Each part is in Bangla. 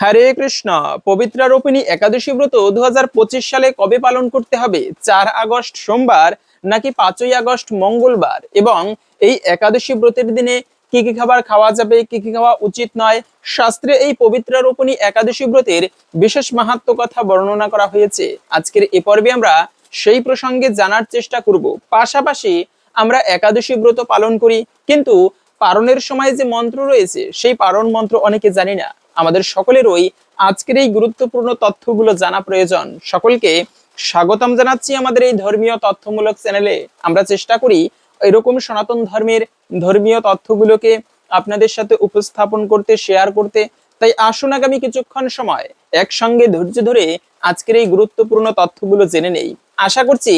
হরে কৃষ্ণ। পবিত্রারোপিণী একাদশী ব্রত দু হাজার পঁচিশ সালে কবে পালন করতে হবে? চার আগস্ট সোমবার নাকি পাঁচই আগস্ট মঙ্গলবার? এবং এই একাদশী ব্রতের দিনে কি কি খাবার খাওয়া যাবে, কি কি খাওয়া উচিত নয়, শাস্ত্রে এই পবিত্রারোপণী একাদশী ব্রতের বিশেষ মাহাত্ম কথা বর্ণনা করা হয়েছে। আজকের এ পর্বে আমরা সেই প্রসঙ্গে জানার চেষ্টা করব। পাশাপাশি আমরা একাদশী ব্রত পালন করি, কিন্তু পারণের সময় যে মন্ত্র রয়েছে, সেই পারণ মন্ত্র অনেকে জানি না। আমাদের সকলেরই আজকের এই গুরুত্বপূর্ণ তথ্যগুলো জানা প্রয়োজন। সকলকে স্বাগতম জানাচ্ছি আমাদের এই ধর্মীয় তথ্যমূলক চ্যানেলে। আমরা চেষ্টা করি এরকম সনাতন ধর্মের ধর্মীয় তথ্যগুলোকে আপনাদের সাথে উপস্থাপন করতে শেয়ার করতে। তাই আসুন আগামী কিছুক্ষণ সময় একসঙ্গে ধৈর্য ধরে আজকের এই গুরুত্বপূর্ণ তথ্যগুলো জেনে নেই। আশা করছি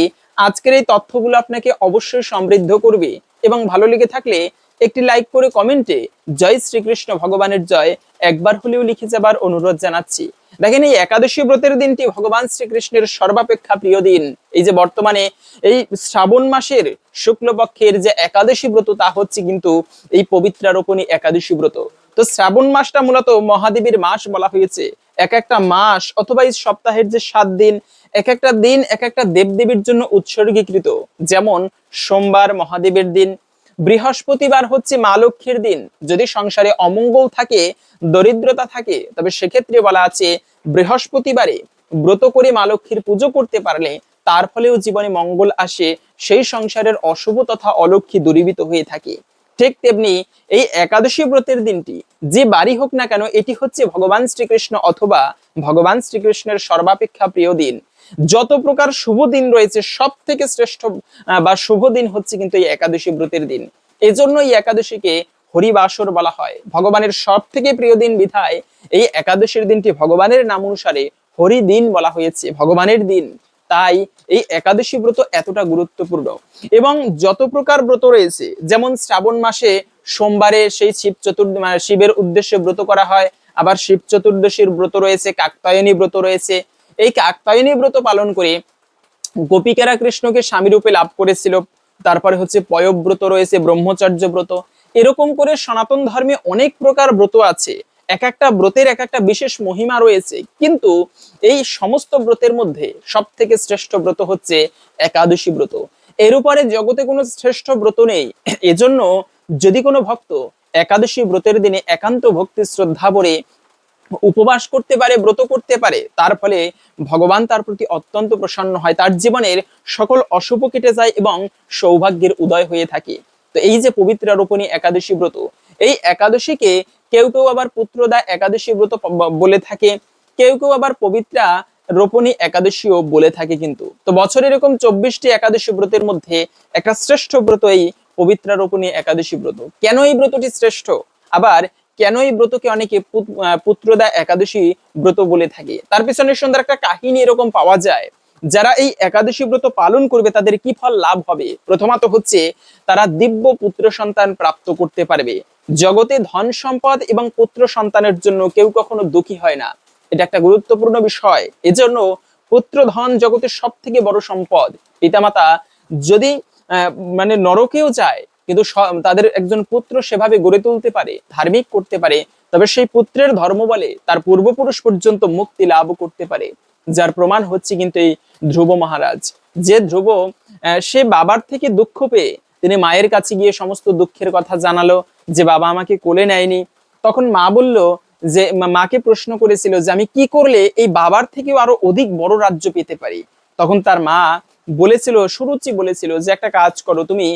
আজকের এই তথ্যগুলো আপনাকে অবশ্যই সমৃদ্ধ করবে এবং ভালো লেগে থাকলে একটি লাইক করে কমেন্টে জয় শ্রীকৃষ্ণ, ভগবানের জয় একবার হলেও লিখে যাবার অনুরোধ জানাচ্ছি। দেখেন এই একাদশী ব্রতের দিনটি ভগবান শ্রীকৃষ্ণের সর্বাপেক্ষা প্রিয় দিন। এই যে বর্তমানে এই শ্রাবণ মাসের শুক্লপক্ষের যে একাদশী ব্রত, তা হচ্ছে কিন্তু এই পবিত্রারোপণী একাদশী ব্রত। তো শ্রাবণ মাসটা মূলত মহাদেবীর মাস বলা হয়েছে। এক একটা মাস অথবা এই সপ্তাহের যে সাত দিন, এক একটা দিন এক একটা দেবদেবীর জন্য উৎসর্গীকৃত। যেমন সোমবার মহাদেবের দিন বৃহস্পতিবার হচ্ছে মা লক্ষ্মীর দিন। যদি সংসারে অমঙ্গল থাকে, দরিদ্রতা থাকে, তবে সেক্ষেত্রে বলা আছে বৃহস্পতিবারে ব্রত করে মা লক্ষ্মীর পুজো করতে পারলে তার ফলেও জীবনে মঙ্গল আসে, সেই সংসারের অশুভ তথা অলক্ষ্মী দূরীভূত হয়ে থাকে। ঠিক তেমনি এই একাদশী ব্রতের দিনটি, যে বাড়ি হোক না কেন, এটি হচ্ছে ভগবান শ্রীকৃষ্ণ অথবা ভগবান শ্রীকৃষ্ণের সর্বাপেক্ষা প্রিয় দিন। যত প্রকার শুভ দিন রয়েছে সব থেকে শ্রেষ্ঠ বা শুভ দিন হচ্ছে কিন্তু এই একাদশী ব্রতের দিন। এজন্য এই একাদশীকে হরিবাসর বলা হয়। ভগবানের সব থেকে প্রিয় দিন বিধায় এই একাদশীর দিনটি ভগবানের নাম অনুসারে হরি দিন বলা হয়েছে, ভগবানের দিন। তাই এই একাদশী ব্রত এতটা গুরুত্বপূর্ণ। এবং যত প্রকার ব্রত রয়েছে, যেমন শ্রাবণ মাসে সোমবারে সেই শিব চতুর্থ মানে শিবের উদ্দেশ্যে ব্রত করা হয়, আবার শিব চতুর্দশীর ব্রত রয়েছে, কাকতায়নী ব্রত রয়েছে এই কাকতায়নী ব্রত পালন করে গোপিকেরা কৃষ্ণকে স্বামী রূপে লাভ করেছিল। তারপরে হচ্ছে পয়ব্রত রয়েছে, ব্রহ্মচর্য ব্রত। এরকম করে সনাতন ধর্মে অনেক প্রকার ব্রত আছে। এক একটা ব্রতের এক একটা বিশেষ মহিমা রয়েছে। কিন্তু এই সমস্ত ব্রতের মধ্যে সব থেকে শ্রেষ্ঠ ব্রত হচ্ছে একাদশী ব্রত। এর উপরে জগতে কোনো শ্রেষ্ঠ ব্রত নেই। এজন্য যদি কোনো ভক্ত একাদশী ব্রতের দিনে একান্ত ভক্তি শ্রদ্ধা ভরে উপবাস করতে পারে, ব্রত করতে পারে, তার ফলে ভগবান তার প্রতি অত্যন্ত প্রসন্ন হয়, তার জীবনের সকল অশুভ কেটে যায় এবং সৌভাগ্যের উদয় হয়ে থাকে। তো এই যে পবিত্র রোপণী একাদশী ব্রত, এই একাদশীকে কেউ কেউ আবার পুত্রদা একাদশী ব্রত বলে থাকে, কেউ কেউ আবার পবিত্রা রোপণী একাদশীও বলে থাকে কিন্তু। তো বছরে এরকম চব্বিশটি একাদশী ব্রতের মধ্যে একটা শ্রেষ্ঠ ব্রত এই পবিত্রা রোপণী একাদশী ব্রত। কেন এই ব্রতটি শ্রেষ্ঠ? আবার কেন এই ব্রতকে অনেকে পুত্রদা একাদশী ব্রত বলে থাকে? তার পিছনে সুন্দর একটা কাহিনী এরকম পাওয়া যায়। যারা এই একাদশী ব্রত পালন করবে, তাদের কি ফল লাভ হবে? প্রথমত হচ্ছে, তারা দিব্য পুত্র সন্তান প্রাপ্ত করতে পারবে। জগতে ধন সম্পদ এবং পুত্র সন্তানের জন্য কেউ কখনো দুঃখী হয় না। এটা একটা গুরুত্বপূর্ণ বিষয়। এজন্য পুত্র ধন জগতের সব থেকে বড় সম্পদ। পিতামাতা যদি মানে নরকেও যায় কিন্তু তাদের একজন পুত্র সেভাবে গড়ে তুলতে পারে, ধার্মিক করতে পারে, তবে সেই পুত্রের ধর্ম বলে তার পূর্বপুরুষ পর্যন্ত মুক্তি লাভ করতে পারে, যার প্রমাণ হচ্ছে কিন্তু এই ধ্রুব মহারাজ। যে ধ্রুব সে বাবার থেকে দুঃখ পেয়ে তিনি মায়ের কাছে গিয়ে সমস্ত দুঃখের কথা জানালো যে বাবা আমাকে কোলে নেয়নি। তখন মা বলল যে মাকে প্রশ্ন করেছিল যে, আমি কি করলে এই বাবার থেকেও আরও অধিক বড় রাজ্য পেতে পারি? তখন তার মা বলেছিল, সুরুচি বলেছিল যে, একটা কাজ করো, তুমি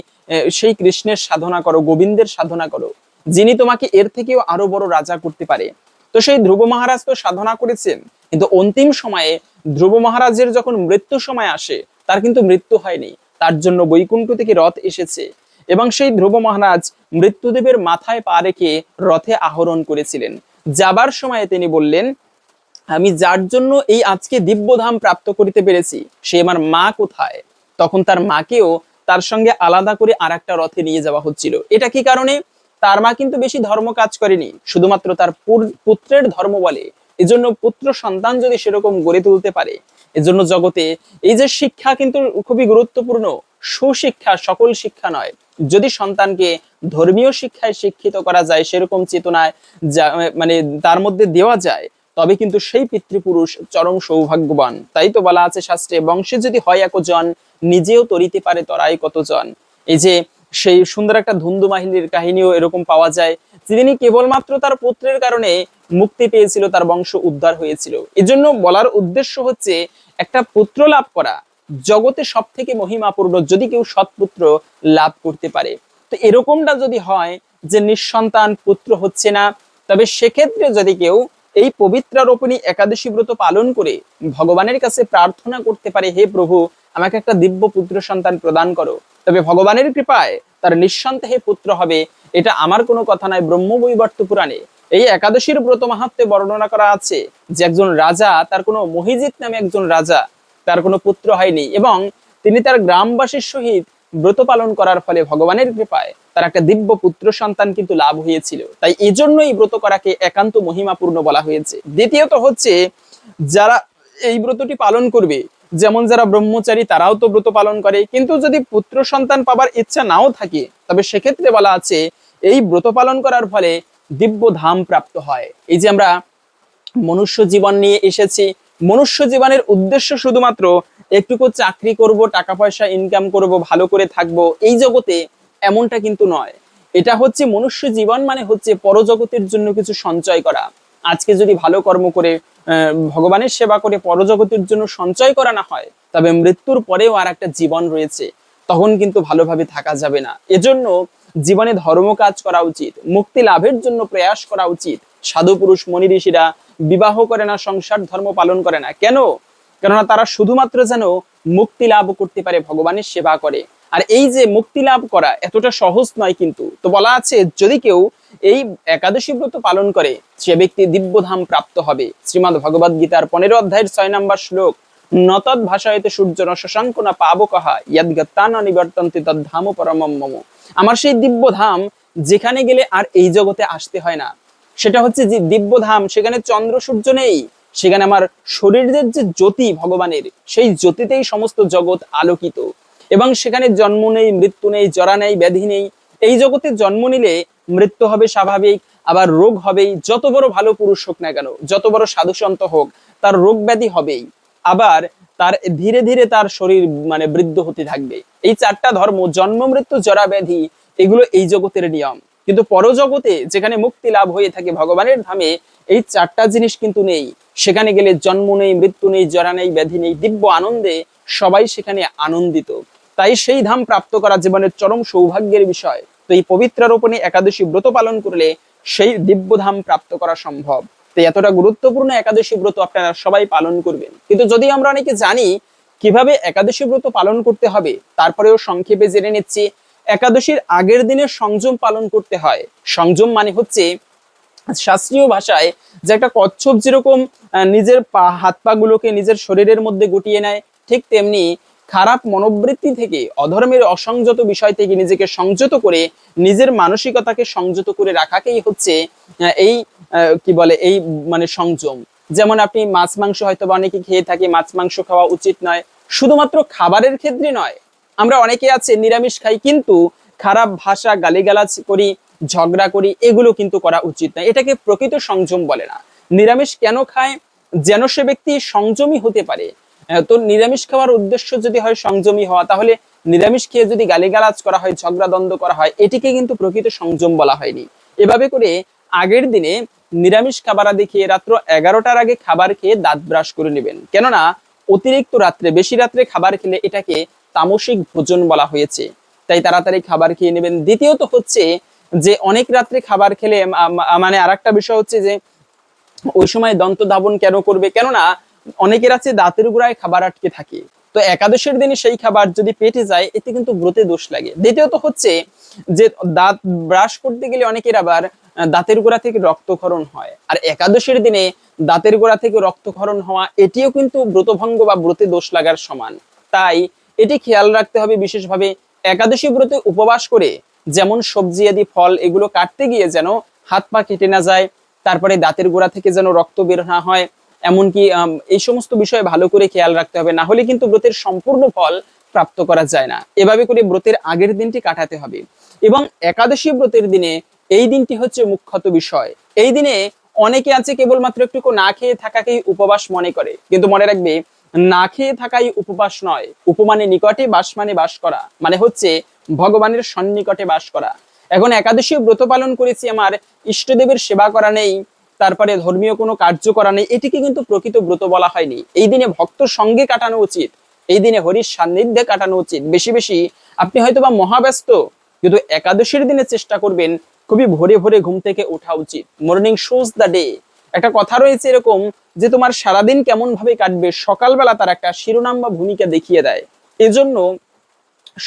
সেই কৃষ্ণের সাধনা করো, গোবিন্দের সাধনা করো। যিনি তোমাকে এর থেকেও আরও বড় রাজা করতে পারে। তো সেই ধ্রুব মহারাজ তো সাধনা করেছেন, কিন্তু অন্তিম সময়ে ধ্রুব মহারাজের যখন মৃত্যু সময় আসে, তার কিন্তু মৃত্যু হয়নি। তার জন্য বৈকুণ্ঠ থেকে রথ এসেছে এবং সেই ধ্রুব মহারাজ মৃত্যুদেবের মাথায় পা রেখে রথে আহরণ করেছিলেন। যাবার সময়ে তিনি বললেন, আমি যার জন্য এই আজকে দিব্যধাম প্রাপ্ত করিতে পেরেছি, সে আমার মা কোথায়? তখন তার মাকেও তার সঙ্গে আলাদা করে আর একটা রথে নিয়ে যাওয়া হচ্ছিল। এটা কি কারণে? তার মা কিন্তু বেশি ধর্ম কাজ করেনি, শুধুমাত্র তার পুত্রের ধর্ম বলে। এজন্য পুত্র সন্তান যদি সেরকম গড়ে তুলতে পারে, এজন্য জগতে এই যে শিক্ষা কিন্তু খুবই গুরুত্বপূর্ণ, সুশিক্ষা সকল শিক্ষা নয়। যদি সন্তানকে ধর্মীয় শিক্ষায় শিক্ষিত করা যায় সেরকম চেতনায় মানে তার মধ্যে দেওয়া যায়, তবে কিন্তু সেই পিতৃপুরুষ চরম সৌভাগ্যবান। তাই তো বলা আছে শাস্ত্রে, বংশে যদি হয় একজন নিজেও তরিতে পারে তরাই কতজন। এই যে সেই সুন্দর একটা ধুন্দু মাহিনীর কাহিনীও এরকম পাওয়া যায়, যিনি কেবলমাত্র তার পুত্রের কারণে মুক্তি পেয়েছিল, তার বংশ উদ্ধার হয়েছিল। এজন্য বলার উদ্দেশ্য হচ্ছে একটা পুত্র লাভ করা, জগতে সব থেকে মহিমাপূর্ণ যদি কেউ সৎপুত্র লাভ করতে পারে। তো এরকমটা যদি হয় যে নিঃসন্তান পুত্র হচ্ছে না, তবে সেক্ষেত্রে যদি কেউ এই পবিত্র রোপণী একাদশী ব্রত পালন করে ভগবানের কাছে প্রার্থনা করতে পারে, হে প্রভু, আমাকে একটা দিব্য পুত্র সন্তান প্রদান করো। তবে ভগবানের কৃপায় তার নিঃসন্দেহে পুত্র হবে। এটা আমার কোনো কথা নয়, ব্রহ্মবৈবর্ত পুরাণে এই একাদশীর ব্রত মাহাত্মে বর্ণনা করা আছে যে একজন রাজা, তার কোনো মহিজিৎ নামে একজন রাজা, তার কোনো পুত্র হয়নি এবং তিনি তার গ্রামবাসীর সহিত ব্রত পালন করার ফলে ভগবানের কৃপায় তার একটা দিব্য পুত্র সন্তান কিন্তু লাভ হয়েছিল। তাই এই জন্য এই ব্রত করাকে একান্ত মহিমাপূর্ণ বলা হয়েছে। দ্বিতীয়ত হচ্ছে, যারা এই ব্রতটি পালন করবে, যেমন যারা ব্রহ্মচারী তারাও তো ব্রত পালন করে, কিন্তু যদি পুত্র সন্তান পাবার ইচ্ছা নাও থাকে, তবে সেক্ষেত্রে বলা আছে, এই ব্রত পালন করার ফলে দিব্য ধাম প্রাপ্ত হয়। এই যে আমরা মনুষ্য জীবন নিয়ে এসেছি মনুষ্য জীবনের উদ্দেশ্য শুধুমাত্র একটুকু চাকরি করব, টাকা পয়সা ইনকাম করব, ভালো করে থাকব, এই জগতে এমনটা কিন্তু নয়। এটা হচ্ছে মনুষ্য জীবন মানে হচ্ছে পরজগতের জন্য কিছু সঞ্চয় করা। আজকে যদি ভালো কর্ম করে ভগবানের সেবা করে পরজগতের জন্য সঞ্চয় করা না হয়, তবে মৃত্যুর পরেও আর একটা জীবন রয়েছে, তখন কিন্তু ভালোভাবে থাকা যাবে না। এজন্য জীবনে ধর্ম কাজ করা উচিত, মুক্তি লাভের জন্য প্রয়াস করা উচিত সাধু পুরুষ মনি ঋষিরা বিবাহ করে না, সংসার ধর্ম পালন করে না। কেন? কেননা তারা শুধুমাত্র যেন মুক্তি লাভ করতে পারে, ভগবানের সেবা করে। আর এই যে মুক্তি লাভ করা এতটা সহজ নয় কিন্তু। তো বলা আছে, যদি কেউ এই একাদশী ব্রত পালন করে, সে ব্যক্তি দিব্যধাম প্রাপ্ত হবে। শ্রীমদ ভগবদ গীতার পনেরো অধ্যায়ের ছয় নম্বর শ্লোক নতদ ভাষায়তে সূর্য ন শশাঙ্ক না পাব কাহা, ইয়াদ গত্তান নিবর্তন্তে তদ্ধাম পরমম মম। আমার সেই দিব্য ধাম যেখানে গেলে আর এই জগতে আসতে হয় না। সেটা হচ্ছে যে দিব্য ধাম সেখানে চন্দ্র সূর্য নেই, সেখানে আমার শরীরের যে জ্যোতি ভগবানের, সেই জ্যোতিতেই সমস্ত জগৎ আলোকিত। এবং সেখানে জন্ম নেই, মৃত্যু নেই, জরা নেই, ব্যাধি নেই। এই জগতে জন্ম নিলে মৃত্যু হবে স্বাভাবিক, আবার রোগ হবেই। যত বড় ভালো পুরুষ হোক না কেন, যত বড় সাধুসন্ত হোক, তার রোগ ব্যাধি হবেই। আবার তার ধীরে ধীরে তার শরীর মানে বৃদ্ধ হতে থাকবে। এই চারটা ধর্ম, জন্ম, মৃত্যু, জরা, ব্যাধি, এগুলো এই জগতের নিয়ম। কিন্তু পরজগতে যেখানে মুক্তি লাভ হয়ে থাকে ভগবানের ধামে, এই চারটা জিনিস কিন্তু নেই। সেখানে গেলে জন্ম নেই, মৃত্যু নেই, জরা নেই, ব্যাধি নেই, দিব্য আনন্দে সবাই সেখানে আনন্দিত। তাই সেই ধাম প্রাপ্ত করা জীবনের চরম সৌভাগ্যের বিষয়। তো এই পবিত্র রোপণে একাদশী ব্রত পালন করলে সেই দিব্য ধাম প্রাপ্ত করা সম্ভব। তো এতটা গুরুত্বপূর্ণ একাদশী ব্রত আপনারা সবাই পালন করবেন। কিন্তু যদি আমরা অনেকে জানি কীভাবে একাদশী ব্রত পালন করতে হবে, তারপরেও সংক্ষেপে জেনে নিচ্ছি একাদশীর আগের দিনে সংযম পালন করতে হয়। সংযম মানে হচ্ছে শাস্ত্রীয় ভাষায় যে একটা কচ্ছপ যেরকম নিজের পা, হাত পা গুলোকে নিজের শরীরের মধ্যে গুটিয়ে নেয়, ঠিক তেমনি খারাপ মনোবৃত্তি থেকে, অধর্মের অসংযত বিষয় থেকে নিজেকে সংযত করে, নিজের মানসিকতাকে সংযত করে রাখাকেই হচ্ছে এই কি বলে, এই মানে সংযম। যেমন আপনি মাছ, মাংস হয়তো বা অনেকে খেয়ে থাকি, মাছ, মাংস খাওয়া উচিত নয়, শুধুমাত্র খাবারের ক্ষেত্রে নয় আমরা অনেকে আছে, নিরামিষ খাই কিন্তু খারাপ ভাষা, গালিগালাজ করি, ঝগড়া করি, এগুলো কিন্তু করা উচিত নয়। এটাকে প্রকৃত সংযম বলে না। নিরামিষ কেন খায়? যেন সে ব্যক্তি সংযমী হতে পারে। তো নিরামিষ খাওয়ার উদ্দেশ্য যদি হয় সংযমী হওয়া, তাহলে নিরামিষ খেয়ে যদি গালিগালাজ করা হয়, ঝগড়া দ্বন্দ্ব করা হয়, এটিকে কিন্তু প্রকৃত সংযম বলা হয়নি। এভাবে করে আগের দিনে নিরামিষ খাবার আদি খেয়ে রাত্র এগারোটার আগে খাবার খেয়ে দাঁত ব্রাশ করে নেবেন। কেননা, অতিরিক্ত রাত্রে, বেশি রাত্রে খাবার খেলে এটাকে তামসিক ভোজন বলা হয়েছে। তাই তাড়াতাড়ি খাবার খেয়ে নেবেন। দ্বিতীয়ত হচ্ছে যে, অনেক রাত্রে খাবার খেলে মানে আরেকটা বিষয় হচ্ছে যে, ওই সময় দন্ত ধাবন কেন করবে? কেননা, অনেকের আছে দাঁতের গোড়ায় খাবার আটকে থাকে। তো একাদশের দিনে সেই খাবার যদি পেটে যায়, এতে কিন্তু ব্রতে দোষ লাগে। দ্বিতীয়ত হচ্ছে যে, দাঁত ব্রাশ করতে গেলে অনেকের আবার দাঁতের গোড়া থেকে রক্তক্ষরণ হয়। আর একাদশের দিনে দাঁতের গোড়া থেকে রক্তক্ষরণ হওয়া, এটিও কিন্তু ব্রতভঙ্গ বা ব্রতে দোষ লাগার সমান। তাই এটি খেয়াল রাখতে হবে বিশেষভাবে একাদশী ব্রতে উপবাস করে, যেমন সবজি আদি, ফল এগুলো কাটতে গিয়ে যেন হাত পা কেটে না যায়, তারপরে দাঁতের গোড়া থেকে যেন রক্ত বের না হয়, এমনকি এই সমস্ত বিষয়ে ভালো করে খেয়াল রাখতে হবে, না হলে কিন্তু ব্রতের সম্পূর্ণ ফল প্রাপ্ত করা যায় না। এভাবে করে ব্রতের আগের দিনটি কাটাতে হবে। এবং একাদশী ব্রতের দিনে এই দিনটি হচ্ছে মুখ্যত বিষয়। এই দিনে অনেকে আছে কেবলমাত্র একটু না খেয়ে থাকাকেই উপবাস মনে করে, কিন্তু মনে রাখবে না খেয়ে থাকাই উপবাস নয়। উপমানে নিকটে বাস মানে বাস করা মানে হচ্ছে ভগবানের সন্নিকটে বাস করা। এখন একাদশী ব্রত পালন করেছি আমার, ইষ্টদেবের সেবা করা নেই, তারপরে ধর্মীয় কোনো কার্য করা নেই, এটিকে কিন্তু প্রকৃত ব্রত বলা হয়নি। এই দিনে ভক্ত সঙ্গে কাটানো উচিত, এই দিনে হরির সান্নিধ্যে কাটানো উচিত। বেশি বেশি আপনি হয়তো বা মহাব্যস্ত, কিন্তু একাদশীর দিনে চেষ্টা করবেন, খুবই ভোরে ভোরে ঘুম থেকে ওঠা উচিত। মর্নিং শোজ দ্য ডে একটা কথা রয়েছে এরকম যে তোমার সারাদিন কেমন ভাবে কাটবে, সকালবেলা তার একটা শিরোনাম বা ভূমিকা দেখিয়ে দেয়। এজন্য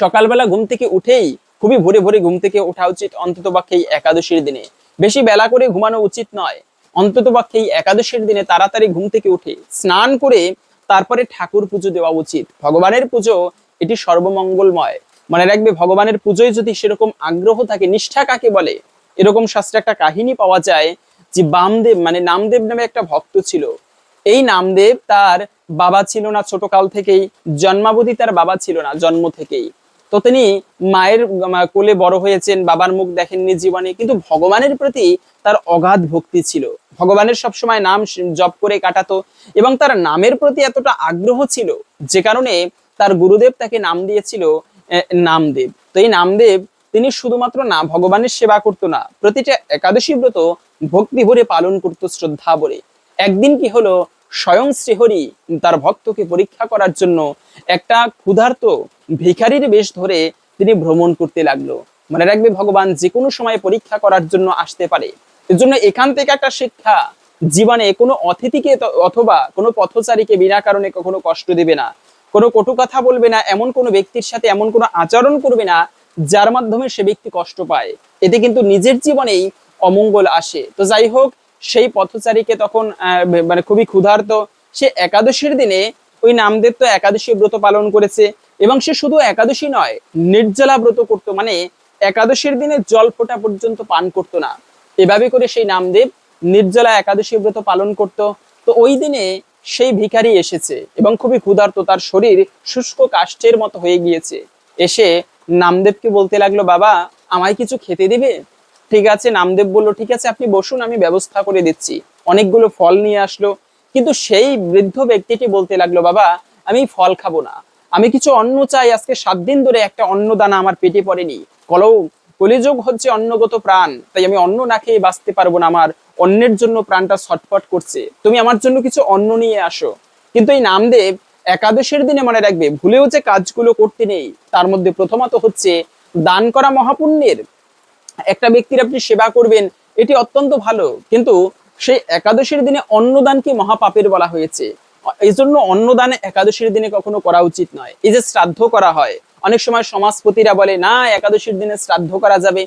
সকালবেলা ঘুম থেকে উঠেই খুবই ভোরে ভোরে ঘুম থেকে ওঠা উচিত অন্তত পক্ষে এই একাদশীর দিনে। বেশি বেলা করে ঘুমানো উচিত নয় অন্তত পক্ষে এই একাদশীর দিনে তাড়াতাড়ি ঘুম থেকে উঠে স্নান করে তারপরে ঠাকুর পুজো দেওয়া উচিত। ভগবানের পুজো এটি সর্বমঙ্গলময়। মনে রাখবে, ভগবানের পুজোয় যদি সেরকম আগ্রহ থাকে, নিষ্ঠা কাকে বলে? এরকম শাস্ত্রে একটা কাহিনী পাওয়া যায় যে বামদেব মানে নামদেব নামে একটা ভক্ত ছিল, এই নামদেব তার বাবা ছিল না ছোট কাল থেকেই, জন্মাবধি তার বাবা ছিল না জন্ম থেকেই। তো তিনি মায়ের কোলে বড় হয়েছেন, বাবার মুখ দেখেননি জীবনে, কিন্তু ভগবানের প্রতি তার অগাধ ভক্তি ছিল। ভগবানের সবসময় নাম জপ করে কাটাতো এবং তার নামের প্রতি এতটা আগ্রহ ছিল, যে কারণে তার গুরুদেব তাকে নাম দিয়েছিল নামদেব। তো এই নামদেব, তিনি শুধুমাত্র না, ভগবানের সেবা করতো না। প্রতিটা একাদশী ব্রত ভক্তি ভরে পালন করতো শ্রদ্ধা ভরে। একদিন কি হলো, স্বয়ং শ্রীহরি তার ভক্তকে পরীক্ষা করার জন্য একটা ক্ষুধার্ত ভিখারির বেশ ধরে তিনি ভ্রমণ করতে লাগল। মনে রাখবে ভগবান যে কোনো সময় পরীক্ষা করার জন্য আসতে পারে। এর জন্য এখান থেকে একটা শিক্ষা, জীবনে কোনো অতিথিকে অথবা কোনো পথচারীকে বিনা কারণে কখনো কষ্ট দেবে না। কোনো কটু কথা বলবে না, এমন কোনো ব্যক্তির সাথে এমন কোনো আচরণ করবে না, যার মাধ্যমে সে ব্যক্তি কষ্ট পায়। এতে কিন্তু নিজের জীবনেই অমঙ্গল আসে। তো যাই হোক সেই পথচারীকে তখন মানে খুবই ক্ষুধার্ত। সে একাদশীর দিনে ওই নামদেব তো একাদশী ব্রত পালন করেছে এবং সে শুধু একাদশী নয়, নির্জলা ব্রত করতো। মানে একাদশীর দিনে জল ফোঁটা পর্যন্ত পান করতো না। এভাবে করে সেই নামদেব নির্জলা একাদশী ব্রত পালন করত। তো ওই দিনে সেই ভিখারি এসেছে এবং খুবই ক্ষুধার্ত। তার শরীর শুষ্ক কাষ্ঠের মতো হয়ে গিয়েছে। এসে নামদেবকে বলতে লাগল, বাবা, আমায় কিছু খেতে দিবে? ঠিক আছে, নামদেব বলল, ঠিক আছে, আপনি বসুন, আমি ব্যবস্থা করে দিচ্ছি। অনেকগুলো ফল নিয়ে আসলো। কিন্তু সেই বৃদ্ধ ব্যক্তিটি বলতে লাগল, বাবা, আমি ফল খাব না। আমি কিছু অন্ন চাই। আজকে সাত দিন ধরে একটা অন্ন দানা আমার পেটে পড়েনি। কলৌ কলিযুগ হচ্ছে অন্নগত প্রাণ। তাই আমি অন্ন না খেয়ে বাঁচতে পারব না। আমার অন্যের জন্য প্রাণটা ছটফট করছে। তুমি আমার জন্য কিছু অন্ন নিয়ে আসো। কিন্তু এই নামদেব একাদশের দিনে মনে রাখবে, ভুলেও যে কাজগুলো করতে নেই। তার মধ্যে প্রথমত হচ্ছে দান করা মহাপুণ্যের। একটা ব্যক্তির আপনি সেবা করবেন, এটি অত্যন্ত ভালো। কিন্তু সেই একাদশীর দিনে অন্নদান কি মহাপাপের বলা হয়েছে? এই জন্য অন্নদান একাদশীর দিনে কখনো করা উচিত নয়। এই যে শ্রাদ্ধ করা হয়, অনেক সময় সমাজপতিরা বলে, না, একাদশীর দিনে শ্রাদ্ধ করা যাবে।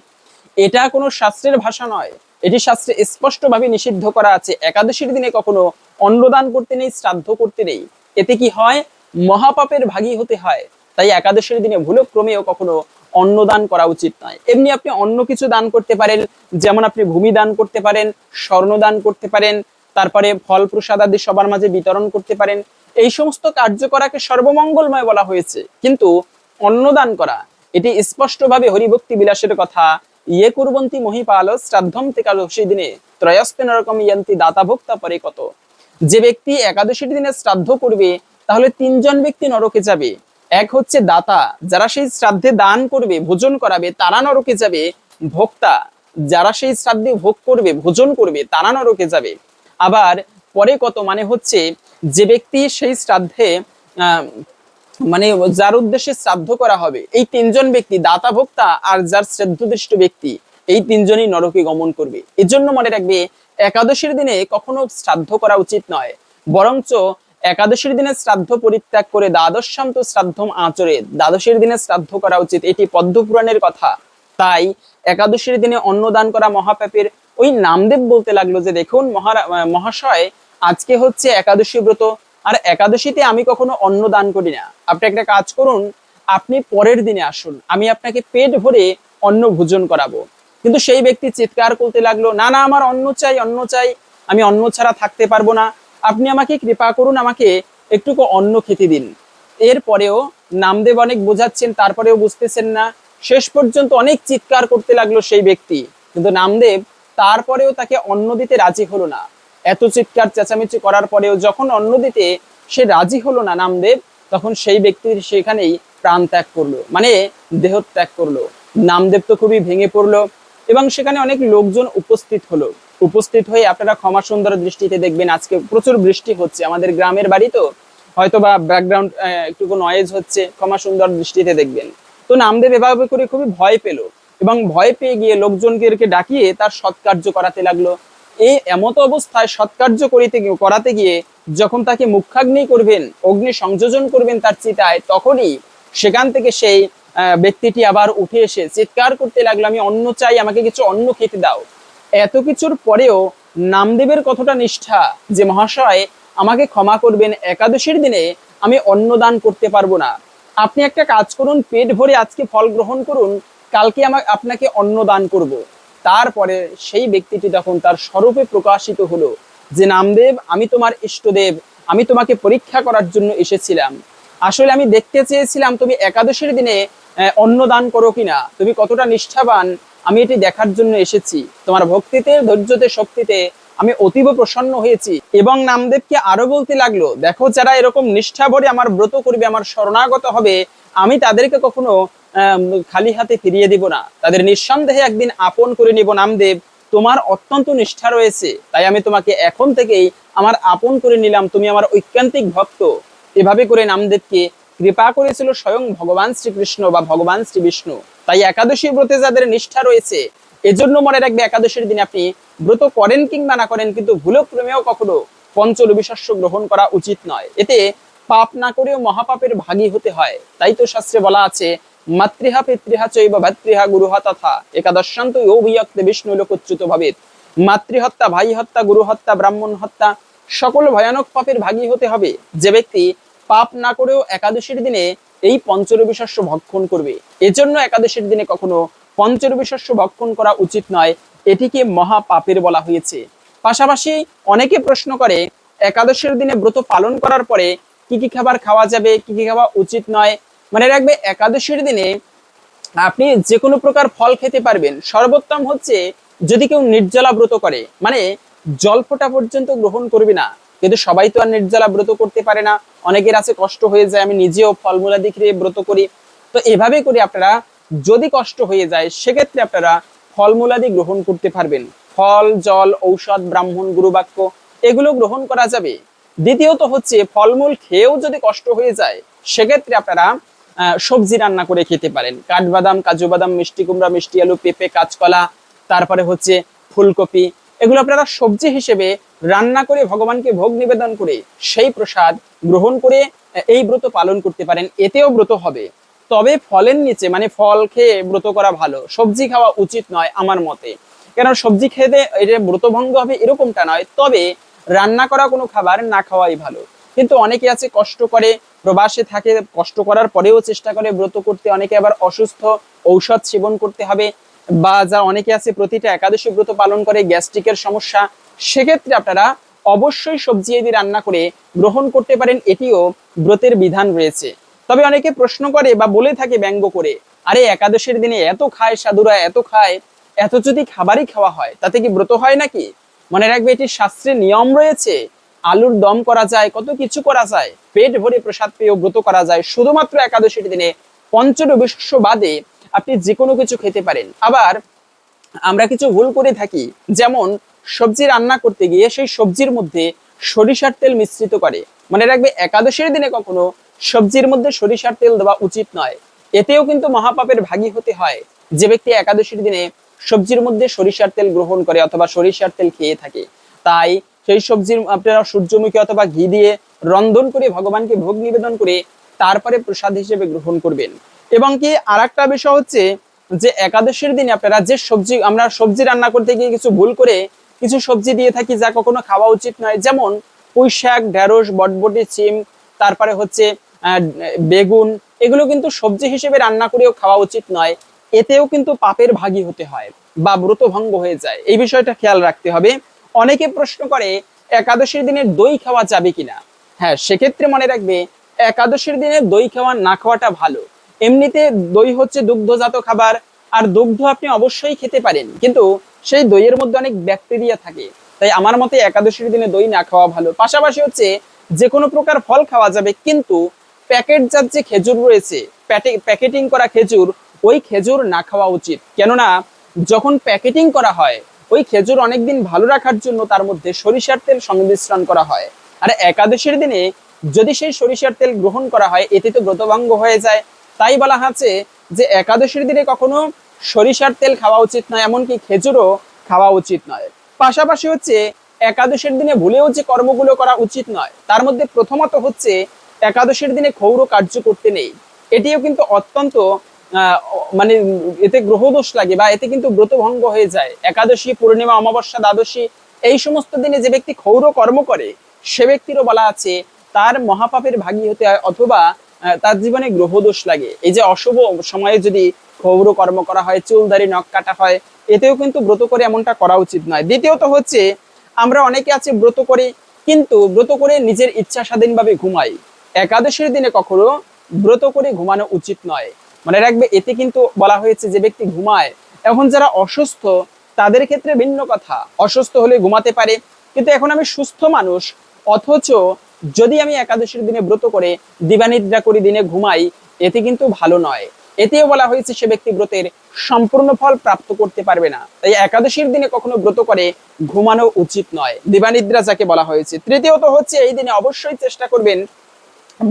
এটা কোনো শাস্ত্রের ভাষা নয়। এটি শাস্ত্রে স্পষ্টভাবে নিষিদ্ধ করা আছে। একাদশীর দিনে কখনো অন্নদান করতে নেই, শ্রাদ্ধ করতে নেই। এতে কি হয়? মহাপাপের ভাগী হতে হয়। তাই একাদশীর দিনে ভুলক্রমেও কখনো অন্নদান করা উচিত নয়। এমনি আপনি অন্য কিছু দান করতে পারেন, যেমন আপনি ভূমি দান করতে পারেন, স্বর্ণ দান করতে পারেন, তারপরে ফল প্রসাদ আদি সবার মাঝে বিতরণ করতে পারেন। এই সমস্ত কার্য করাকে সর্বমঙ্গলময় বলা হয়েছে। কিন্তু অন্নদান করা, এটি স্পষ্টভাবে হরিভক্তি বিলাসের কথা ইয়ে কুরবন্তি মহিপাল শ্রাদ্ধম থেকে দিনে ত্রয়স্তে নরকম ইয়ান্তি দাতা ভোক্তা পরে কত। যে ব্যক্তি একাদশীর দিনে শ্রাদ্ধ করবে, তাহলে তিনজন ব্যক্তি নরকে যাবে। এক হচ্ছে দাতা, যারা সেই শ্রাদ্ধে দান করবে, ভোজন করাবে, তারা নরকে যাবে। ভোক্তা, যারা সেই শ্রাদ্ধে ভোগ করবে, ভোজন করবে, তারা নরকে যাবে। আবার পরে কত? মানে হচ্ছে যে ব্যক্তি সেই শ্রাদ্ধে মানে যার উদ্দেশ্যে শ্রাদ্ধ করা হবে, এই তিনজন ব্যক্তি, দাতা ভোক্তা আর যার শ্রাদ্ধদৃষ্ট ব্যক্তি, এই তিনজনই নরকে গমন করবে। এর জন্য মনে রাখবে, একাদশীর দিনে কখনো শ্রাদ্ধ করা উচিত নয়, বরঞ্চ একাদশীর দিনে শ্রাদ্ধ পরিত্যাগ করে দ্বাদশাম তো শ্রাদ্ধম আচরে দ্বাদশীর দিনে শ্রাদ্ধ করা উচিত, এটি পদ্মপুরাণের কথা। তাই একাদশীর দিনে অন্নদান করা মহাপাপের ওই নামদেব বলতে লাগল যে, দেখুন মহাশয়, আজকে হচ্ছে একাদশী ব্রত, আর একাদশীতে আমি কখনো অন্ন দান করি না। আপনি একটা কাজ করুন, আপনি পরের দিনে আসুন, আমি আপনাকে পেট ভরে অন্ন ভোজন করাবো। কিন্তু সেই ব্যক্তি চিৎকার করতে লাগল, না না, আমার অন্ন চাই অন্ন চাই, আমি অন্ন ছাড়া থাকতে পারব না। আপনি আমাকে কৃপা করুন আমাকে একটুকু অন্ন খেতে দিন। এরপরেও নামদেব অনেক বোঝাচ্ছেন, তারপরেও বুঝতেছেন না। শেষ পর্যন্ত অনেক চিৎকার করতে লাগল সেই ব্যক্তি। কিন্তু নামদেব তারপরেও তাকে অন্ন দিতে রাজি হলো না। এত চিৎকার, চেঁচামেচি করার পরেও যখন অন্ন দিতে সে রাজি হলো না নামদেব, তখন সেই ব্যক্তির সেখানেই প্রাণ ত্যাগ করল মানে দেহ ত্যাগ করল। নামদেব তো খুবই ভেঙে পড়ল এবং সেখানে অনেক লোকজন উপস্থিত হলো। উপস্থিত হয়ে আপনারা ক্ষমা সুন্দর দৃষ্টিতে দেখবেন। আজকে প্রচুর বৃষ্টি হচ্ছে, আমাদের গ্রামের বাড়ি তো। হয়তো বা ব্যাকগ্রাউন্ড একটু নয়েজ হচ্ছে, ক্ষমা সুন্দর দৃষ্টিতে দেখবেন। তো নামদেব এভাবে করে খুবই ভয় পেল এবং ভয় পেয়ে গিয়ে লোকজনকে ডাকিয়ে তার সৎকার্য করাতে লাগল। এই এমত অবস্থায় সৎকার্য করিতে করাতে গিয়ে যখন তাকে মুখাগ্নি করবেন, অগ্নি সংযোজন করবেন তার চিতায়, তখনই সেখান থেকে সেই ব্যক্তিটি আবার উঠে এসে চিৎকার করতে লাগল, আমি অন্ন চাই, আমাকে কিছু অন্ন খেতে দাও। এত কিছুর পরেও নামদেবের কতটা নিষ্ঠা যে মহাশয় আমাকে ক্ষমা করবেন একাদশীর দিনে আমি অন্ন দান করতে পারব না। আপনি একটা কাজ করুন, পেট ভরে আজকে ফল গ্রহণ করুন, কালকে আমার আপনাকে অন্ন দান করব। তারপরে সেই ব্যক্তিটি তখন তার স্বরূপে প্রকাশিত হলো যে, নামদেব, আমি তোমার ইষ্টদেব, আমি তোমাকে পরীক্ষা করার জন্য এসেছিলাম। আসলে আমি দেখতে চেয়েছিলাম তুমি একাদশীর দিনে অন্ন দান করো কিনা? তুমি কতটা নিষ্ঠাবান? আমি এটি দেখার জন্য এসেছি। তোমার ভক্তিতে, ধৈর্যতে, শক্তিতে আমি অতীব প্রসন্ন হয়েছি। এবং নামদেবকে আরও বলতে লাগল, দেখো যারা এরকম নিষ্ঠা ভরে আমার ব্রত করবে, আমার শরণাগত হবে, আমি তাদেরকে কখনো খালি হাতে ফিরিয়ে দিব না। তাদের নিঃসন্দেহে একদিন আপন করে নিব নামদেব। তোমার অত্যন্ত নিষ্ঠা রয়েছে, তাই আমি তোমাকে এখন থেকেই আমার আপন করে নিলাম। তুমি আমার ঐকান্তিক ভক্ত। এভাবে করে নামদেবকে কৃপা করেছিল স্বয়ং ভগবান শ্রীকৃষ্ণ বা ভগবান শ্রী বিষ্ণু তাই একাদশী ব্রতে যাদের নিষ্ঠা রয়েছে, এজন্য মনে রাখবে একাদশীর দিনে আপনি ব্রত করেন কিংবা না করেন, কিন্তু ভুলক্রমেও কখনো পঞ্চরবিশস্য গ্রহণ করা উচিত নয়। এতে পাপ না করেও মহাপাপের ভাগী হতে হয়। তাই তো শাস্ত্রে বলা আছে, মাতৃহা পিতৃহা চৈব ভাতৃহা গুরুহা তথা একাদশান্ত অভিয়ক্তে বিষ্ণু লোকচ্যুত ভাবেত। মাতৃহত্যা ভাই হত্যা গুরু হত্যা ব্রাহ্মণ হত্যা সকল ভয়ানক পাপের ভাগী হতে হবে। যে ব্যক্তি পাপ না করেও একাদশীর দিনে এই পঞ্চরবি শস্য ভক্ষণ করবে। এজন্য একাদশীর দিনে কখনো পঞ্চরবি শস্য ভক্ষণ করা উচিত নয়, এটিকে মহা পাপের বলা হয়েছে। পাশাপাশি অনেকে প্রশ্ন করে, একাদশীর দিনে ব্রত পালন করার পরে কি কি খাবার খাওয়া যাবে, কি কি খাওয়া উচিত নয়? মানে রাখবে, একাদশীর দিনে আপনি যে কোনো প্রকার ফল খেতে পারবেন। সর্বোত্তম হচ্ছে যদি কেউ নির্জলা ব্রত করে মানে জল ফোটা পর্যন্ত গ্রহণ করবে না। কিন্তু সবাই তো আর নির্জলা ব্রত করতে পারে না। অনেকের আছে কষ্ট হয়ে যায়, আমি নিজেও ফলমূলাদি খেয়ে ব্রত করি। তো এভাবে করে আপনারা যদি কষ্ট হয়ে যায়, সেক্ষেত্রে আপনারা ফলমূলাদি গ্রহণ করতে পারবেন। ফল, জল, ঔষধ, ব্রাহ্মণ, গুরুবাক্য, এগুলো গ্রহণ করা যাবে। দ্বিতীয়ত হচ্ছে, ফলমূল খেয়েও যদি কষ্ট হয়ে যায়, সেক্ষেত্রে আপনারা সবজি রান্না করে খেতে পারেন। কাঠবাদাম কাজু বাদাম মিষ্টি কুমড়া, মিষ্টি আলু, পেঁপে, কাঁচকলা, তারপরে হচ্ছে ফুলকপি এগুলো আপনারা সবজি হিসেবে রান্না করে ভগবানকে ভোগ নিবেদন করে সেই প্রসাদ গ্রহণ করে এই ব্রত পালন করতে পারেন। এতেও ব্রত হবে। তবে ফলের নিচে মানে ফল খেয়ে ব্রত করা ভালো, সবজি খাওয়া উচিত নয় আমার মতে। কেন সবজি খেতে এটা ব্রতভঙ্গ হবে এরকমটা নয়, তবে রান্না করা কোনো খাবার না খাওয়াই ভালো। কিন্তু অনেকে আছে কষ্ট করে, প্রবাসে থাকে, কষ্ট করার পরেও চেষ্টা করে ব্রত করতে, অনেকে আবার অসুস্থ, ঔষধ সেবন করতে হবে। বা যা অনেকে আছে প্রতিটা একাদশী ব্রত পালন করে, গ্যাস্ট্রিকের সমস্যা, সেক্ষেত্রে আপনারা অবশ্যই সবজি এদি রান্না করে গ্রহণ করতে পারেন, এটিও ব্রতের বিধান রয়েছে। তবে অনেকে প্রশ্ন করে বা বলে থাকে ব্যঙ্গ করে, আরে, একাদশীর দিনে এত খায় সাধুরা, এত খায়, এত যদি খাবারই খাওয়া হয়, তাতে কি ব্রত হয় নাকি? মনে রাখবে এটি শাস্ত্রের নিয়ম রয়েছে, আলুর দম করা যায়, কত কিছু করা যায়, পেট ভরে প্রসাদ পেয়েও ব্রত করা যায়। শুধুমাত্র একাদশীর দিনে পঞ্চরবিশ্ব বাদে আপনি যে কোনো কিছু খেতে পারেন। আবার আমরা কিছু ভুল করে থাকি, যেমন সবজি রান্না করতে গিয়ে সেই সবজির মধ্যে সরিষার তেল মিশ্রিত করে। মনে রাখবে, একাদশীর দিনে কখনো সবজির মধ্যে সরিষার তেল দেওয়া উচিত নয়। এতেও কিন্তু মহাপাপের ভাগী হতে হয়। যে ব্যক্তি একাদশীর দিনে সবজির মধ্যে সরিষার তেল গ্রহণ করে অথবা সরিষার তেল খেয়ে থাকে, তাই সেই সবজির আপনারা সূর্যমুখী অথবা ঘি দিয়ে রন্ধন করে ভগবানকে ভোগ নিবেদন করে তারপরে প্রসাদ হিসেবে গ্রহণ করবেন। এবং কি আর একটা বিষয় হচ্ছে যে একাদশীর দিনে আপনারা যে সবজি, আমরা সবজি রান্না করতে গিয়ে কিছু ভুল করে কিছু সবজি দিয়ে থাকি যা কখনো খাওয়া উচিত নয়। যেমন পুঁই শাক, ঢেঁড়স, বটবটি সিম তারপরে হচ্ছে বেগুন, এগুলো কিন্তু সবজি হিসেবে রান্না করেও খাওয়া উচিত নয়। এতেও কিন্তু পাপের ভাগী হতে হয় বা ব্রত ভঙ্গ হয়ে যায়। এই বিষয়টা খেয়াল রাখতে হবে। অনেকে প্রশ্ন করে, একাদশীর দিনে দই খাওয়া যাবে কিনা? হ্যাঁ সেক্ষেত্রে মনে রাখবে, একাদশীর দিনে দই খাওয়া না খাওয়াটা ভালো। এমনিতে দই হচ্ছে দুগ্ধজাত খাবার, আর দুগ্ধ আপনি অবশ্যই খেতে পারেন। কিন্তু সেই দইয়ের মধ্যে অনেক ব্যাকটেরিয়া থাকে। তাই আমার মতে একাদশীর দিনে দই না খাওয়া ভালো। পাশাপাশি হচ্ছে যে কোনো প্রকার ফল খাওয়া যাবে, কিন্তু প্যাকেটজাত যে খেজুর রয়েছে প্যাকেটিং করা খেজুর, ওই খেজুর না খাওয়া উচিত। কেননা, যখন প্যাকেটিং করা হয়, ওই খেজুর অনেকদিন ভালো রাখার জন্য তার মধ্যে সরিষার তেল সংমিশ্রণ করা হয়। আর একাদশীর দিনে যদি সেই সরিষার তেল গ্রহণ করা হয়, এতে তো ব্রতভঙ্গ হয়ে যায়। তাই বলা আছে যে একাদশীর দিনে কখনো সরিষার তেল খাওয়া উচিত নয়, এমনকি খেজুরও খাওয়া উচিত নয়। পাশাপাশি হচ্ছে একাদশীর দিনে ভুলেও যে কর্মগুলো করা উচিত নয়, তার মধ্যে প্রথমত হচ্ছে একাদশীর দিনে ক্ষৌর কার্য করতে নেই। এটিও কিন্তু অত্যন্ত মানে এতে গ্রহদোষ লাগে বা এতে কিন্তু ব্রত ভঙ্গ হয়ে যায়। একাদশী, পূর্ণিমা, অমাবস্যা, দ্বাদশী এই সমস্ত দিনে যে ব্যক্তি ক্ষৌর কর্ম করে, সে ব্যক্তিরও বলা আছে তার মহাপাপের ভাগী হতে হয় অথবা তার জীবনে গ্রহদোষ লাগে। এই যে অশুভ সময়ে যদি ক্ষৌর কর্ম করা হয়, চুলদারি, নখ কাটা হয়, এতেও কিন্তু ব্রত করে এমনটা করা উচিত নয়। দ্বিতীয়ত হচ্ছে, আমরা অনেকে আছে ব্রত করে, কিন্তু ব্রত করে নিজের ইচ্ছা স্বাধীনভাবে ঘুমাই। একাদশীর দিনে কখনো ব্রত করে ঘুমানো উচিত নয়। মানে রাখবে, এতে কিন্তু বলা হয়েছে যে ব্যক্তি ঘুমায়, এখন যারা অসুস্থ, তাদের ক্ষেত্রে ভিন্ন কথা। অসুস্থ হলে ঘুমাতে পারে, কিন্তু এখন আমি সুস্থ মানুষ, অথচ যদি আমি একাদশীর দিনে ব্রত করে দিবানিদ্রা করি, দিনে ঘুমাই, এতে কিন্তু ভালো নয়। এতেও বলা হয়েছে সে ব্যক্তি ব্রতের সম্পূর্ণ ফল প্রাপ্ত করতে পারবে না। তাই একাদশীর দিনে কখনো ব্রত করে ঘুমানো উচিত নয়। দিবানিদ্রা যাকে বলা হয়েছে। তৃতীয়ত হচ্ছে, এই দিনে অবশ্যই চেষ্টা করবেন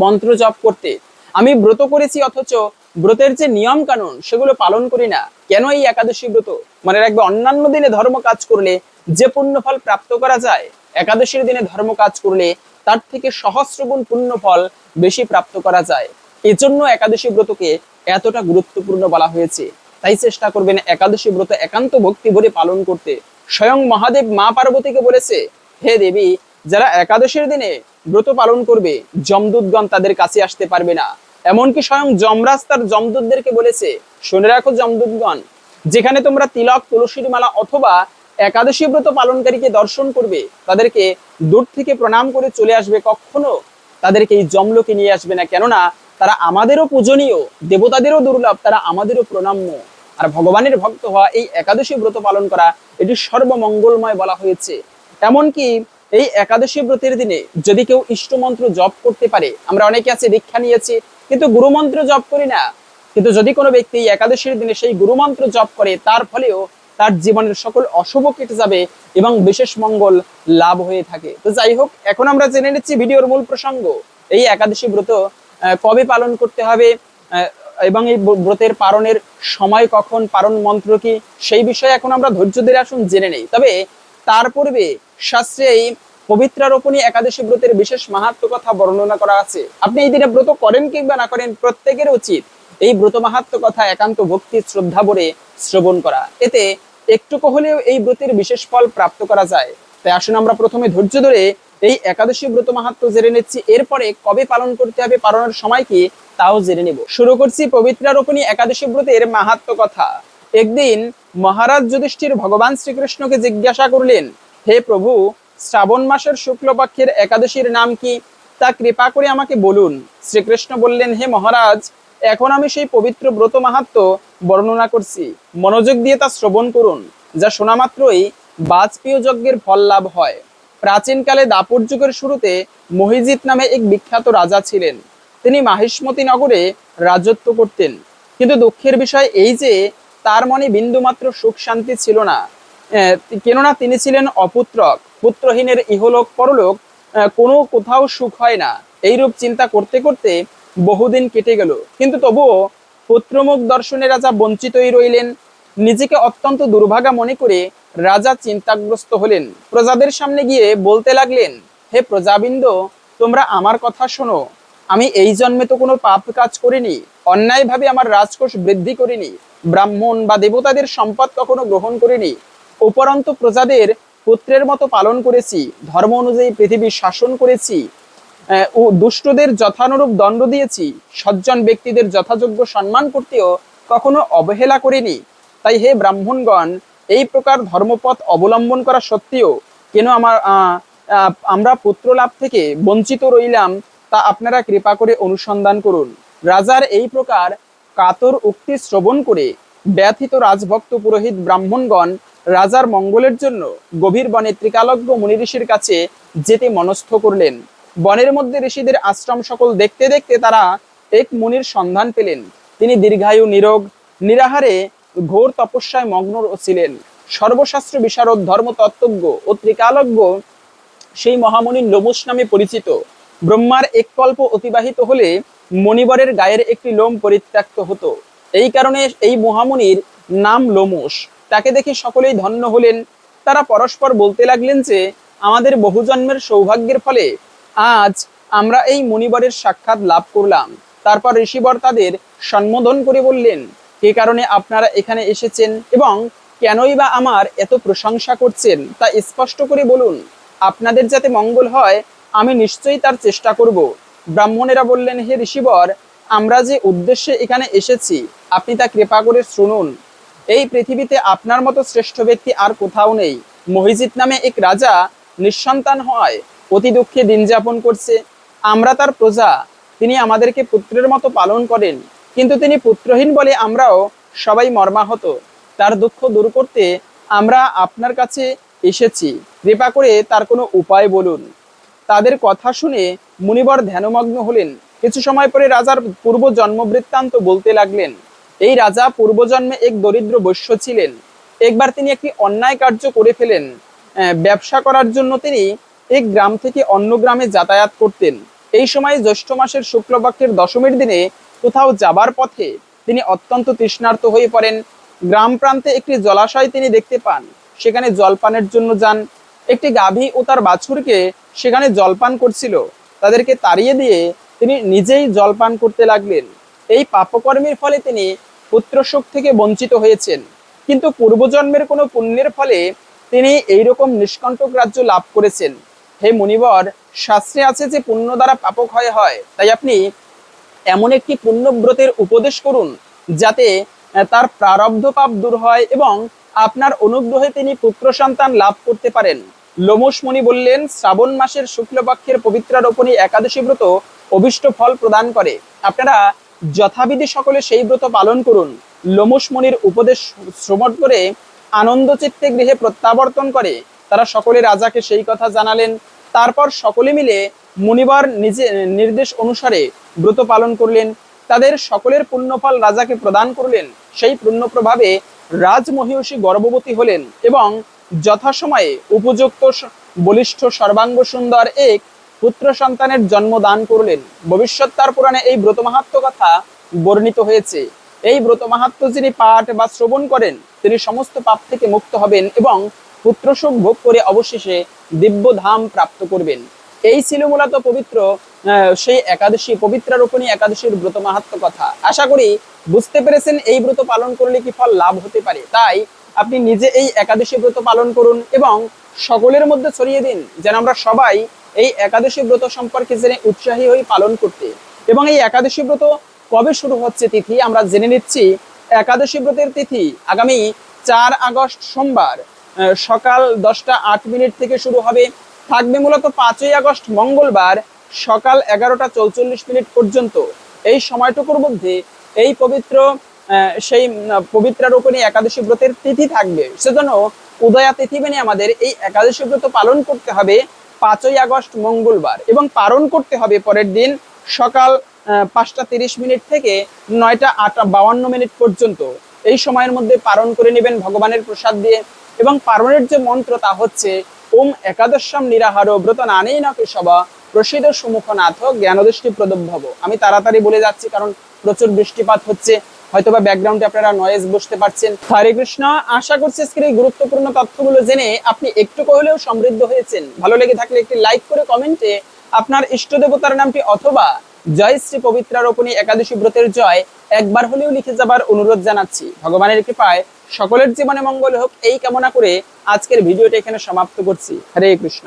মন্ত্র জপ করতে। আমি ব্রত করেছি অথচ ব্রতের যে নিয়ম কানুন সেগুলো পালন করি না। কেন এই একাদশী ব্রত? মনে রাখবে, অন্যান্য দিনে ধর্ম কাজ করলে যে পুণ্য ফল প্রাপ্ত করা যায়, একাদশীর দিনে ধর্ম কাজ করলে তার থেকে সহস্র গুণ পুণ্য ফল বেশি প্রাপ্ত করা যায়। এজন্য একাদশী ব্রতকে এতটা গুরুত্বপূর্ণ বলা হয়েছে। তাই চেষ্টা করবেন একাদশী ব্রত একান্ত ভক্তি ভরে পালন করতে। স্বয়ং মহাদেব মা পার্বতীকে বলেছে, হে দেবী, যারা একাদশীর দিনে ব্রত পালন করবে, যমদূতগণ তাদের কাছে আসতে পারবে না। এমনকি স্বয়ং যমরাজ তার যমদূতদেরকে বলেছে, শুনে রাখো যমদূতগণ, যেখানে তোমরা তিলক, তুলসীর মালা অথবা একাদশী ব্রত পালনকারীকে দর্শন করবে, তাদেরকে দূর থেকে প্রণাম করে চলে আসবে, কখনো তাদেরকে এই জমলোকে নিয়ে আসবে না। কেননা তারা আমাদেরও পূজনীয়, দেবতাদেরও দুর্লভ, তারা আমাদেরও প্রণাম্য। আর ভগবানের ভক্ত হওয়া এই একাদশী ব্রত পালন করা, এটি সর্বমঙ্গলময় বলা হয়েছে। এমনকি এই একাদশী ব্রতের দিনে যদি কেউ ইষ্টমন্ত্র জপ করতে পারে, আমরা অনেকে আছে দীক্ষা নিয়েছি, কিন্তু গুরুমন্ত্র জপ করি না। কিন্তু যদি কোনো ব্যক্তি একাদশীর দিনে সেই গুরুমন্ত্র জপ করে, তার ফলেও তার জীবনের সকল অশুভ কেটে যাবে এবং বিশেষ মঙ্গল লাভ হয়ে থাকে। তো যাই হোক, এখন আমরা জেনে নিচ্ছি ভিডিওর মূল প্রসঙ্গ। এই একাদশী ব্রত কবে পালন করতে হবে এবং এই ব্রতের পালনের সময় কখন, পালন মন্ত্র কি, সেই বিষয়ে এখন আমরা ধৈর্য ধরে আসুন, জেনে নেই। তবে তার পূর্বে শাস্ত্রে এই পবিত্রারোপণী একাদশী ব্রতের বিশেষ মাহাত্ম কথা বর্ণনা করা আছে। আপনি এই দিনে ব্রত করেন কিংবা না করেন, প্রত্যেকের উচিত এই ব্রত মাহাত্ম কথা একান্ত ভক্তি, শ্রদ্ধা ভরে শ্রবণ করা। এতে একটুকু হলেও এই ব্রতের বিশেষ ফল প্রাপ্ত করা যায়। তাই আসুন আমরা প্রথমে ধৈর্য ধরে এই একাদশী ব্রত মাহাত্ম জেনে নিচ্ছি। এরপরে কবে পালন করতে হবে, পালনের সময় কি, তাও জেনে নেব। শুরু করছি পবিত্রারোপণী একাদশী ব্রতের মাহাত্ম কথা। একদিন মহারাজ যুধিষ্ঠির ভগবান শ্রীকৃষ্ণকে জিজ্ঞাসা করলেন, হে প্রভু, শ্রাবণ মাসের শুক্লপক্ষের একাদশীর নাম কি? তা কৃপা করে আমাকে বলুন। শ্রীকৃষ্ণ বললেন, হে মহারাজ এখন আমি সেই পবিত্র ব্রত মাহাত্ম বর্ণনা করছি। মনোযোগ দিয়ে তা শ্রবণ করুন, যা শোনা মাত্রই বাজপেয় যজ্ঞের ফল লাভ হয়। প্রাচীনকালে দাপর যুগের শুরুতে মহিজিৎ নামে এক বিখ্যাত রাজা ছিলেন। তিনি মাহিষ্মতি নগরে রাজত্ব করতেন। কিন্তু দুঃখের বিষয় এই যে, তার মনে বিন্দুমাত্র সুখ শান্তি ছিল না। কেননা তিনি ছিলেন অপুত্রক, পুত্রহীনের ইহলোক পরলোক কোনো কোথাও সুখ হয় না। এইরূপ চিন্তা করতে করতে বহুদিন কেটে গেল। কিন্তু তবুও পুত্রমুখ দর্শনে রাজা বঞ্চিতই রইলেন। নিজেকে অত্যন্ত দুর্ভাগা মনে করে রাজা চিন্তাগ্রস্ত হলেন। প্রজাদের সামনে গিয়ে বলতে লাগলেন, হে প্রজাবৃন্দ, তোমরা আমার কথা শোনো। আমি এই জন্মে তো কোনো পাপ কাজ করিনি, অন্যায়ভাবে আমার রাজকোষ বৃদ্ধি করিনি, ব্রাহ্মণ বা দেবতাদের সম্পদ কখনো গ্রহণ করিনি। উপরন্ত প্রজাদের পুত্রের মতো পালন করেছি, ধর্ম অনুযায়ী পৃথিবী শাসন করেছি দুষ্টদের যথানুরূপ দণ্ড দিয়েছি। সজ্জন ব্যক্তিদের যথাযোগ্য সম্মান করতেও কখনো অবহেলা করিনি। তাই হে ব্রাহ্মণগণ, এই প্রকার ধর্মপথ অবলম্বন করা সত্ত্বেও কেন আমার আমরা পুত্র লাভ থেকে বঞ্চিত রইলাম তা আপনারা কৃপা করে অনুসন্ধান করুন। রাজার এই প্রকার কাতর উক্তি শ্রবণ করে ব্যথিত রাজভক্ত পুরোহিত ব্রাহ্মণগণ রাজার মঙ্গলের জন্য গভীর বনে ত্রিকালজ্ঞ মুনি ঋষির কাছে যেতে মনস্থ করলেন। বনের মধ্যে ঋষিদের আশ্রম সকল দেখতে দেখতে তারা এক মুনির সন্ধান পেলেন। তিনি দীর্ঘায়ু, নিরোগ, নিরাহারে ঘোর তপস্যায় মগ্ন ছিলেন। সর্বশাস্ত্র বিশারদ, ধর্মতত্ত্বজ্ঞ ও ত্রিকালজ্ঞ সেই মহামণি লোমস নামে পরিচিত। ব্রহ্মার এক কল্প অতিবাহিত হলে মণিবরের গায়ের একটি লোম পরিত্যক্ত হতো। এই কারণে এই মহামণির নাম লোমস তাকে দেখে সকলেই ধন্য হলেন। তারা পরস্পর বলতে লাগলেন যে, আমাদের বহুজন্মের সৌভাগ্যের ফলে আজ আমরা এই মণিবরের সাক্ষাৎ লাভ করলাম। তারপর ঋষিবর তাদের সম্বোধন করে বললেন, কে কারণে আপনারা এখানে এসেছেন এবং কেনই বা আমার এত প্রশংসা করছেন তা স্পষ্ট করে বলুন। আপনাদের যাতে মঙ্গল হয়, আমি নিশ্চয়ই তার চেষ্টা করব। ব্রাহ্মণেরা বললেন, হে ঋষিবর, আমরা যে উদ্দেশ্যে এখানে এসেছি, আপনি তা কৃপা করে শুনুন। এই পৃথিবীতে আপনার মতো শ্রেষ্ঠ ব্যক্তি আর কোথাও নেই। মহিজিৎ নামে এক রাজা নিঃসন্তান হয়। অতি দুঃখে দিন যাপন করছে। আমরা তার প্রজা, তিনি আমাদেরকে পুত্রের মতো পালন করেন। কিন্তু তিনি পুত্রহীন বলে আমরাও সবাই মর্মাহত। তার দুঃখ দূর করতে আমরা আপনার কাছে এসেছি। কৃপা করে তার কোনো উপায় বলুন। তাদের কথা শুনে মুনিবর ধ্যানমগ্ন হলেন। কিছু সময় পরে রাজার পূর্ব জন্ম বৃত্তান্ত বলতে লাগলেন, এই রাজা পূর্বজন্মে এক দরিদ্র বৈশ্য ছিলেন। একবার তিনি একটি অন্যায় কার্য করে ফেলেন। ব্যবসা করার জন্য তিনি এক গ্রাম থেকে অন্য গ্রামে যাতায়াত করতেন। এই সময় জ্যৈষ্ঠ মাসের শুক্লপক্ষের দশমীর দিনে কোথাও যাবার পথে তিনি অত্যন্ত তৃষ্ণার্ত হয়ে পড়েন। গ্রাম প্রান্তে একটি জলাশয় তিনি দেখতে পান। সেখানে জলপানের জন্য যান। একটি গাভী ও তার বাছুরকে সেখানে জলপান করছিল। তাদেরকে তাড়িয়ে দিয়ে তিনি নিজেই জলপান করতে লাগলেন। এই পাপকর্মের ফলে তিনি পুত্রশোক থেকে বঞ্চিত হয়েছেন। কিন্তু পূর্বজন্মের কোনো পুণ্যের ফলে তিনি এইরকম নিষ্কণ্টক রাজ্য লাভ করেছেন। হে মুনিবর, শাস্ত্রে আছে যে পুণ্য দ্বারা পাপক্ষয় হয় হয়। তাই আপনি এমন একটি পুণ্যব্রতের উপদেশ করুন, যাতে তার প্রারব্ধ পাপ দূর হয় এবং আপনার অনুগ্রহে তিনি পুত্র সন্তান লাভ করতে পারেন। লোমস মুনি বললেন, শ্রাবণ মাসের শুক্লপক্ষের পবিত্রারোপণী একাদশী ব্রত অভিষ্ট ফল প্রদান করে। আপনারা যথাবিধি সকলে সেই ব্রত পালন করুন। লোমস মুনির উপদেশ শ্রবণ করে আনন্দ চিত্তে গৃহে প্রত্যাবর্তন করে। তারা সকলে রাজাকে সেই কথা জানালেন তারপর সকলে মিলে মুনিবার নিজে, নির্দেশ অনুসারে ব্রত পালন করলেন। তাদের সকলের পুণ্যফল রাজাকে প্রদান করলেন। সেই পুণ্য প্রভাবে রাজমহিষী গর্ভবতী হলেন এবং যথাসময়ে উপযুক্ত বলিষ্ঠ সর্বাঙ্গ সুন্দর এক পুত্র সন্তানের জন্ম দান করলেন। ভবিষ্যৎ তার পুরাণে এই ব্রত মাহাত্ম কথা বর্ণিত হয়েছে। এই ব্রত মাহাত্ম যিনি পাঠ বা শ্রবণ করেন, তিনি সমস্ত পাপ থেকে মুক্ত হবেন এবং পুত্রসুখ ভোগ করে অবশেষে দিব্য ধাম প্রাপ্ত করবেন। এই ছিল মূলত পবিত্র সেই একাদশী, পবিত্রারোপণী একাদশীর ব্রত মাহাত্ম কথা। আশা করি বুঝতে পেরেছেন এই ব্রত পালন করলে কি ফল লাভ হতে পারে। তাই আপনি নিজে এই একাদশী ব্রত পালন করুন এবং সকলের মধ্যে ছড়িয়ে দিন, যেন আমরা সবাই এই একাদশী ব্রত সম্পর্কে জেনে উৎসাহী হই পালন করতে। এবং এই একাদশী ব্রত কবে শুরু হচ্ছে তিথি? আমরা জেনে নিচ্ছি একাদশী ব্রতের তিথি আগামী চার আগস্ট সোমবার। সকাল দশটা আট মিনিট থেকে শুরু হবে। থাকবে মূলত পাঁচই আগস্ট, মঙ্গলবার সকাল এগারোটা চৌচল্লিশ মিনিট পর্যন্ত। এই সময়টুকুর মধ্যে এই পবিত্র সেই পবিত্রারোপণী একাদশী ব্রতের তিথি থাকবে। সেজন্য উদয়া তিথি মেনে আমাদের এই একাদশী ব্রত পালন করতে হবে পাঁচই আগস্ট, মঙ্গলবার এবং পালন করতে হবে পরের দিন সকাল পাঁচটা তিরিশ মিনিট থেকে নয়টা আটটা বাউান্ন মিনিট পর্যন্ত। এই সময়ের মধ্যে পালন করে নেবেন, ভগবানের প্রসাদ দিয়ে এবং পালনের যে মন্ত্র তা হচ্ছে, ওম একাদশম নিরাহার ব্রত নানেই না কেশব, প্রসিদ্ধ সুমুখনাথ জ্ঞানদৃষ্টি প্রদভব আমি তাড়াতাড়ি বলে যাচ্ছি, কারণ প্রচুর বৃষ্টিপাত হচ্ছে। হয়তোবা ব্যাকগ্রাউন্ডে আপনারা নয়েজ বুঝতে পারছেন। হরে কৃষ্ণ, আশা করছি আজকের এই গুরুত্বপূর্ণ তথ্যগুলো জেনে আপনি একটু হলেও সমৃদ্ধ হয়েছেন। ভালো লেগে থাকলে একটি লাইক করে কমেন্টে আপনার ইষ্ট দেবতার নামটি অথবা জয় শ্রী পবিত্রারোপণী একাদশী ব্রতের জয় একবার হলেও লিখে যাবার অনুরোধ জানাচ্ছি। ভগবানের কৃপায় সকলের জীবনে মঙ্গল হোক, এই কামনা করে আজকের ভিডিওটি এখানে সমাপ্ত করছি। হরে কৃষ্ণ।